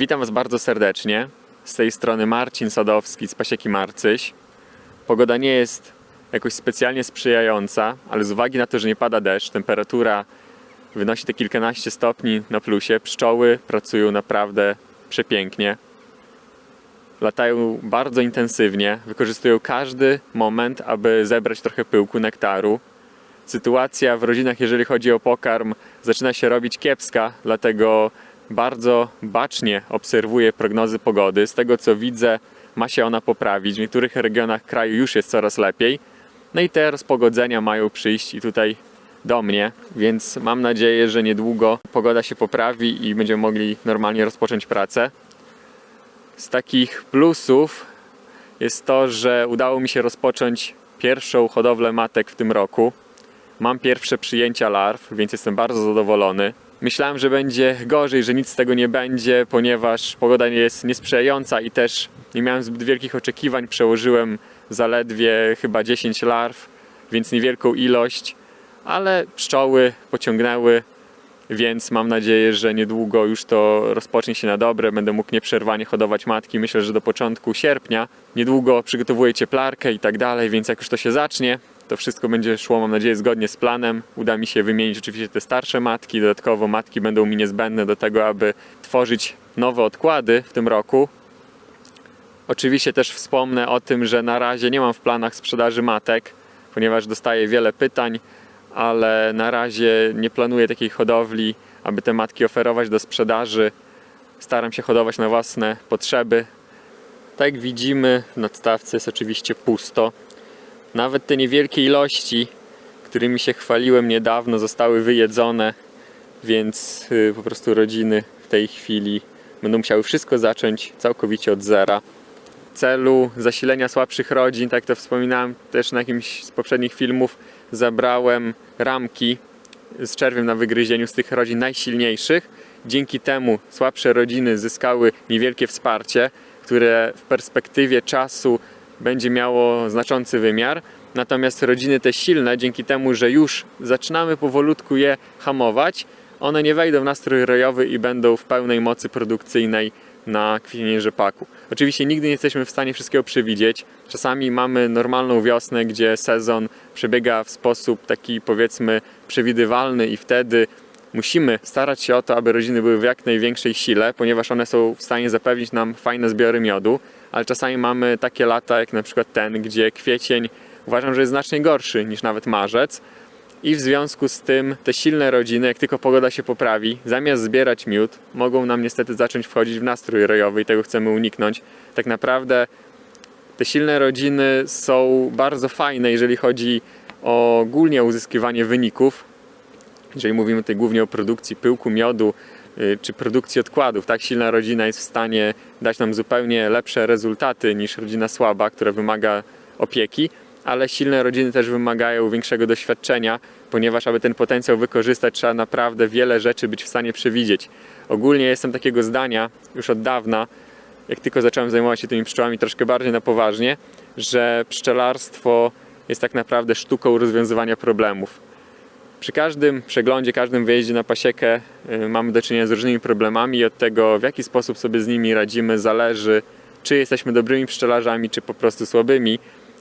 Witam Was bardzo serdecznie. Z tej strony Marcin Sadowski z Pasieki Marcyś. Pogoda nie jest jakoś specjalnie sprzyjająca, ale z uwagi na to, że nie pada deszcz, temperatura wynosi te kilkanaście stopni na plusie, pszczoły pracują naprawdę przepięknie. Latają bardzo intensywnie, wykorzystują każdy moment, aby zebrać trochę pyłku, nektaru. Sytuacja w rodzinach, jeżeli chodzi o pokarm, zaczyna się robić kiepska, dlatego bardzo bacznie obserwuję prognozy pogody. Z tego co widzę, ma się ona poprawić. W niektórych regionach kraju już jest coraz lepiej. No i te rozpogodzenia mają przyjść i tutaj do mnie, więc mam nadzieję, że niedługo pogoda się poprawi i będziemy mogli normalnie rozpocząć pracę. Z takich plusów jest to, że udało mi się rozpocząć pierwszą hodowlę matek w tym roku. Mam pierwsze przyjęcia larw, więc jestem bardzo zadowolony. Myślałem, że będzie gorzej, że nic z tego nie będzie, ponieważ pogoda nie jest niesprzyjająca i też nie miałem zbyt wielkich oczekiwań. Przełożyłem zaledwie chyba 10 larw, więc niewielką ilość, ale pszczoły pociągnęły, więc mam nadzieję, że niedługo już to rozpocznie się na dobre. Będę mógł nieprzerwanie hodować matki. Myślę, że do początku sierpnia. Niedługo przygotowuję cieplarkę i tak dalej, więc jak już to się zacznie, to wszystko będzie szło, mam nadzieję, zgodnie z planem. Uda mi się wymienić oczywiście te starsze matki. Dodatkowo matki będą mi niezbędne do tego, aby tworzyć nowe odkłady w tym roku. Oczywiście też wspomnę o tym, że na razie nie mam w planach sprzedaży matek, ponieważ dostaję wiele pytań, ale na razie nie planuję takiej hodowli, aby te matki oferować do sprzedaży. Staram się hodować na własne potrzeby. Tak jak widzimy, w nadstawce jest oczywiście pusto. Nawet te niewielkie ilości, którymi się chwaliłem niedawno, zostały wyjedzone, więc y, po prostu rodziny w tej chwili będą musiały wszystko zacząć całkowicie od zera. W celu zasilenia słabszych rodzin, tak to wspominałem też na jakimś z poprzednich filmów, zabrałem ramki z czerwiem na wygryzieniu z tych rodzin najsilniejszych. Dzięki temu słabsze rodziny zyskały niewielkie wsparcie, które w perspektywie czasu będzie miało znaczący wymiar. Natomiast rodziny te silne, dzięki temu, że już zaczynamy powolutku je hamować, one nie wejdą w nastrój rojowy i będą w pełnej mocy produkcyjnej na kwitnienie rzepaku. Oczywiście nigdy nie jesteśmy w stanie wszystkiego przewidzieć. Czasami mamy normalną wiosnę, gdzie sezon przebiega w sposób taki powiedzmy przewidywalny i wtedy musimy starać się o to, aby rodziny były w jak największej sile, ponieważ one są w stanie zapewnić nam fajne zbiory miodu, ale czasami mamy takie lata jak na przykład ten, gdzie kwiecień uważam, że jest znacznie gorszy niż nawet marzec. I w związku z tym te silne rodziny, jak tylko pogoda się poprawi, zamiast zbierać miód, mogą nam niestety zacząć wchodzić w nastrój rojowy i tego chcemy uniknąć. Tak naprawdę te silne rodziny są bardzo fajne, jeżeli chodzi o ogólnie uzyskiwanie wyników. Jeżeli mówimy tutaj głównie o produkcji pyłku, miodu czy produkcji odkładów, tak silna rodzina jest w stanie dać nam zupełnie lepsze rezultaty niż rodzina słaba, która wymaga opieki ale silne rodziny też wymagają większego doświadczenia, ponieważ aby ten potencjał wykorzystać, trzeba naprawdę wiele rzeczy być w stanie przewidzieć. Ogólnie jestem takiego zdania już od dawna, jak tylko zacząłem zajmować się tymi pszczołami troszkę bardziej na poważnie, że pszczelarstwo jest tak naprawdę sztuką rozwiązywania problemów. Przy każdym przeglądzie, każdym wyjeździe na pasiekę y, mamy do czynienia z różnymi problemami i od tego, w jaki sposób sobie z nimi radzimy, zależy, czy jesteśmy dobrymi pszczelarzami, czy po prostu słabymi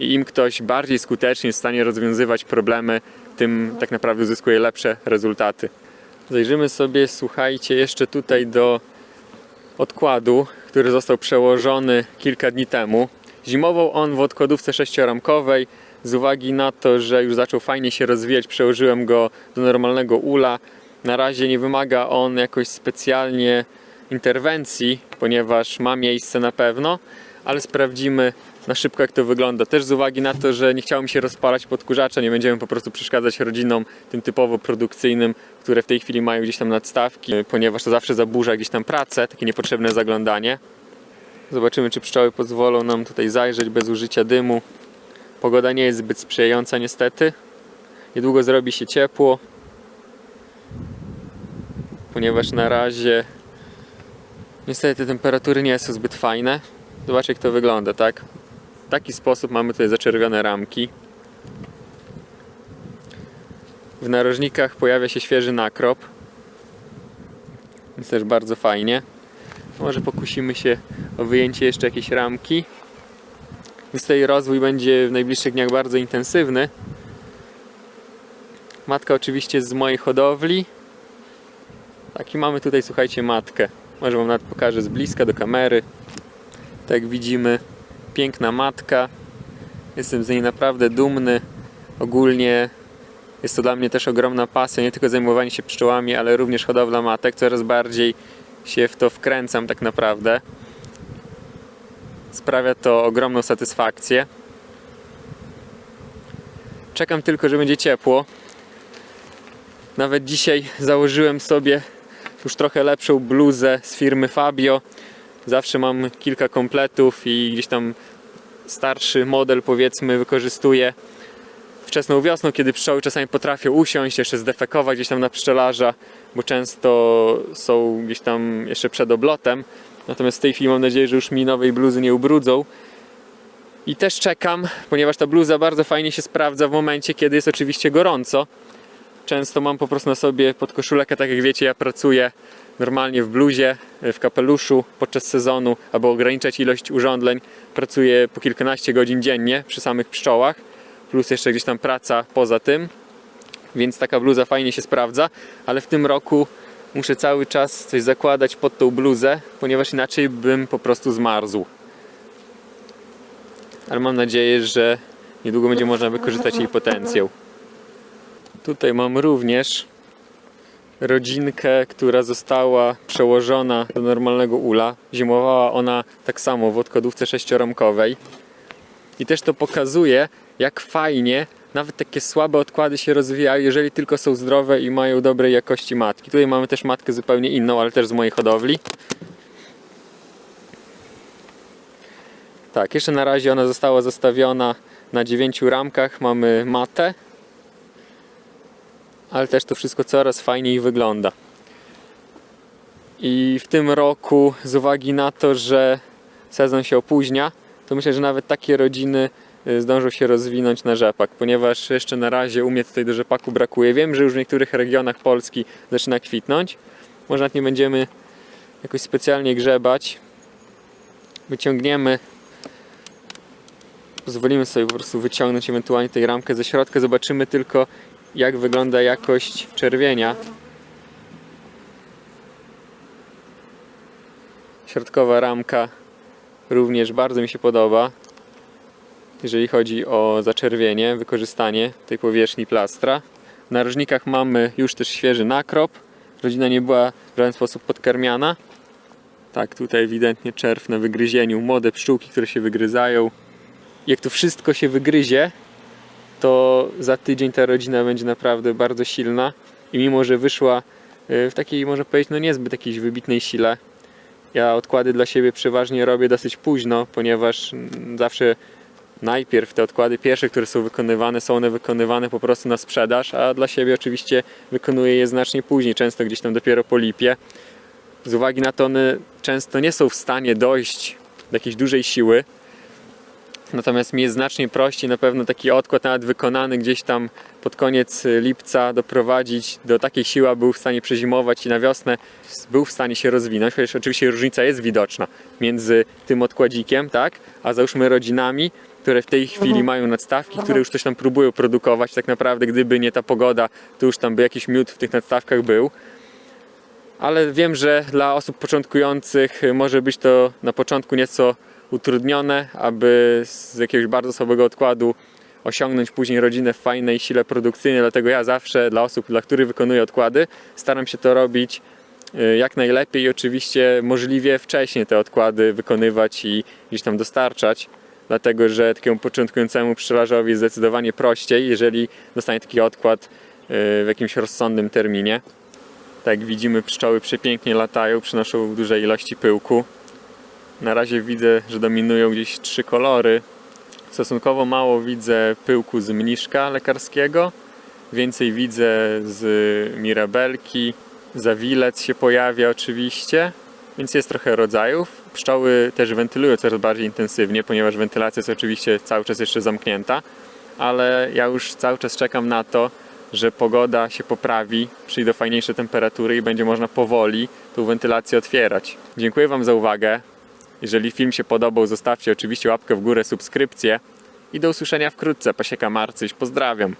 i im ktoś bardziej skutecznie jest w stanie rozwiązywać problemy, tym tak naprawdę uzyskuje lepsze rezultaty. Zajrzymy sobie, słuchajcie, jeszcze tutaj do odkładu, który został przełożony kilka dni temu. Zimował on w odkładówce sześcioramkowej. Z uwagi na to, że już zaczął fajnie się rozwijać, przełożyłem go do normalnego ula. Na razie nie wymaga on jakoś specjalnie interwencji, ponieważ ma miejsce na pewno, ale sprawdzimy na szybko jak to wygląda. Też z uwagi na to, że nie chciało mi się rozpalać podkurzacza, nie będziemy po prostu przeszkadzać rodzinom tym typowo produkcyjnym, które w tej chwili mają gdzieś tam nadstawki, ponieważ to zawsze zaburza gdzieś tam pracę, takie niepotrzebne zaglądanie. Zobaczymy, czy pszczoły pozwolą nam tutaj zajrzeć bez użycia dymu. Pogoda nie jest zbyt sprzyjająca niestety. Niedługo zrobi się ciepło, ponieważ na razie niestety temperatury nie są zbyt fajne. Zobaczcie jak to wygląda, tak? W taki sposób mamy tutaj zaczerwione ramki. W narożnikach pojawia się świeży nakrop. Jest też bardzo fajnie. Może pokusimy się o wyjęcie jeszcze jakiejś ramki. Więc tutaj rozwój będzie w najbliższych dniach bardzo intensywny. Matka oczywiście z mojej hodowli. Tak i mamy tutaj, słuchajcie, matkę. Może wam nawet pokażę z bliska do kamery. Tak jak widzimy, piękna matka. Jestem z niej naprawdę dumny. Ogólnie jest to dla mnie też ogromna pasja, nie tylko zajmowanie się pszczołami, ale również hodowla matek. Coraz bardziej się w to wkręcam tak naprawdę. Sprawia to ogromną satysfakcję. Czekam tylko, że będzie ciepło. Nawet dzisiaj założyłem sobie już trochę lepszą bluzę z firmy Fabio. Zawsze mam kilka kompletów i gdzieś tam starszy model powiedzmy wykorzystuję wczesną wiosną, kiedy pszczoły czasami potrafią usiąść, jeszcze zdefekować gdzieś tam na pszczelarza, bo często są gdzieś tam jeszcze przed oblotem. Natomiast w tej chwili mam nadzieję, że już mi nowej bluzy nie ubrudzą. I też czekam, ponieważ ta bluza bardzo fajnie się sprawdza w momencie, kiedy jest oczywiście gorąco. Często mam po prostu na sobie podkoszulek, a tak jak wiecie, ja pracuję normalnie w bluzie, w kapeluszu podczas sezonu, aby ograniczać ilość urządzeń. Pracuję po kilkanaście godzin dziennie przy samych pszczołach, plus jeszcze gdzieś tam praca poza tym. Więc taka bluza fajnie się sprawdza, ale w tym roku muszę cały czas coś zakładać pod tą bluzę, ponieważ inaczej bym po prostu zmarzł. Ale mam nadzieję, że niedługo będzie można wykorzystać jej potencjał. Tutaj mam również rodzinkę, która została przełożona do normalnego ula. Zimowała ona tak samo w odkładówce sześcioramkowej. I też to pokazuje, jak fajnie nawet takie słabe odkłady się rozwijają, jeżeli tylko są zdrowe i mają dobrej jakości matki. Tutaj mamy też matkę zupełnie inną, ale też z mojej hodowli. Tak, jeszcze na razie ona została zostawiona na dziewięciu ramkach. Mamy matę, ale też to wszystko coraz fajniej wygląda. I w tym roku, z uwagi na to, że sezon się opóźnia, to myślę, że nawet takie rodziny y, zdążą się rozwinąć na rzepak, ponieważ jeszcze na razie u mnie tutaj do rzepaku brakuje. Wiem, że już w niektórych regionach Polski zaczyna kwitnąć. Może nawet nie będziemy jakoś specjalnie grzebać. Wyciągniemy, pozwolimy sobie po prostu wyciągnąć ewentualnie tę ramkę ze środka. Zobaczymy tylko, jak wygląda jakość czerwienia. Środkowa ramka również bardzo mi się podoba, jeżeli chodzi o zaczerwienie, wykorzystanie tej powierzchni plastra. W narożnikach mamy już też świeży nakrop. Rodzina nie była w żaden sposób podkarmiana. Tak, tutaj ewidentnie czerw na wygryzieniu, młode pszczółki, które się wygryzają. Jak to wszystko się wygryzie, to za tydzień ta rodzina będzie naprawdę bardzo silna i mimo, że wyszła y, w takiej, można powiedzieć, no niezbyt jakiejś wybitnej sile, ja odkłady dla siebie przeważnie robię dosyć późno, ponieważ mm, zawsze najpierw te odkłady pierwsze, które są wykonywane, są one wykonywane po prostu na sprzedaż, a dla siebie oczywiście wykonuję je znacznie później, często gdzieś tam dopiero po lipie. Z uwagi na to one często nie są w stanie dojść do jakiejś dużej siły, Natomiast mi jest znacznie prościej na pewno taki odkład nawet wykonany gdzieś tam pod koniec lipca doprowadzić do takiej siły, aby był w stanie przezimować i na wiosnę był w stanie się rozwinąć, chociaż oczywiście różnica jest widoczna między tym odkładzikiem, tak, a załóżmy rodzinami, które w tej chwili mają nadstawki, które już coś tam próbują produkować. Tak naprawdę, gdyby nie ta pogoda, to już tam by jakiś miód w tych nadstawkach był. Ale wiem, że dla osób początkujących może być to na początku nieco utrudnione, aby z jakiegoś bardzo słabego odkładu osiągnąć później rodzinę w fajnej sile produkcyjnej. Dlatego ja zawsze dla osób, dla których wykonuję odkłady, staram się to robić y, jak najlepiej i oczywiście możliwie wcześniej te odkłady wykonywać i gdzieś tam dostarczać. Dlatego, że takiemu początkującemu pszczelarzowi jest zdecydowanie prościej, jeżeli dostanie taki odkład y, w jakimś rozsądnym terminie. Tak jak widzimy, pszczoły przepięknie latają, przynoszą duże ilości pyłku. Na razie widzę, że dominują gdzieś trzy kolory. Stosunkowo mało widzę pyłku z mniszka lekarskiego. Więcej widzę z mirabelki. Zawilec się pojawia oczywiście. Więc jest trochę rodzajów. Pszczoły też wentylują coraz bardziej intensywnie, ponieważ wentylacja jest oczywiście cały czas jeszcze zamknięta. Ale ja już cały czas czekam na to, że pogoda się poprawi, przyjdą fajniejsze temperatury i będzie można powoli tą wentylację otwierać. Dziękuję Wam za uwagę. Jeżeli film się podobał, zostawcie oczywiście łapkę w górę, subskrypcję i do usłyszenia wkrótce. Pasieka Marcyś, pozdrawiam.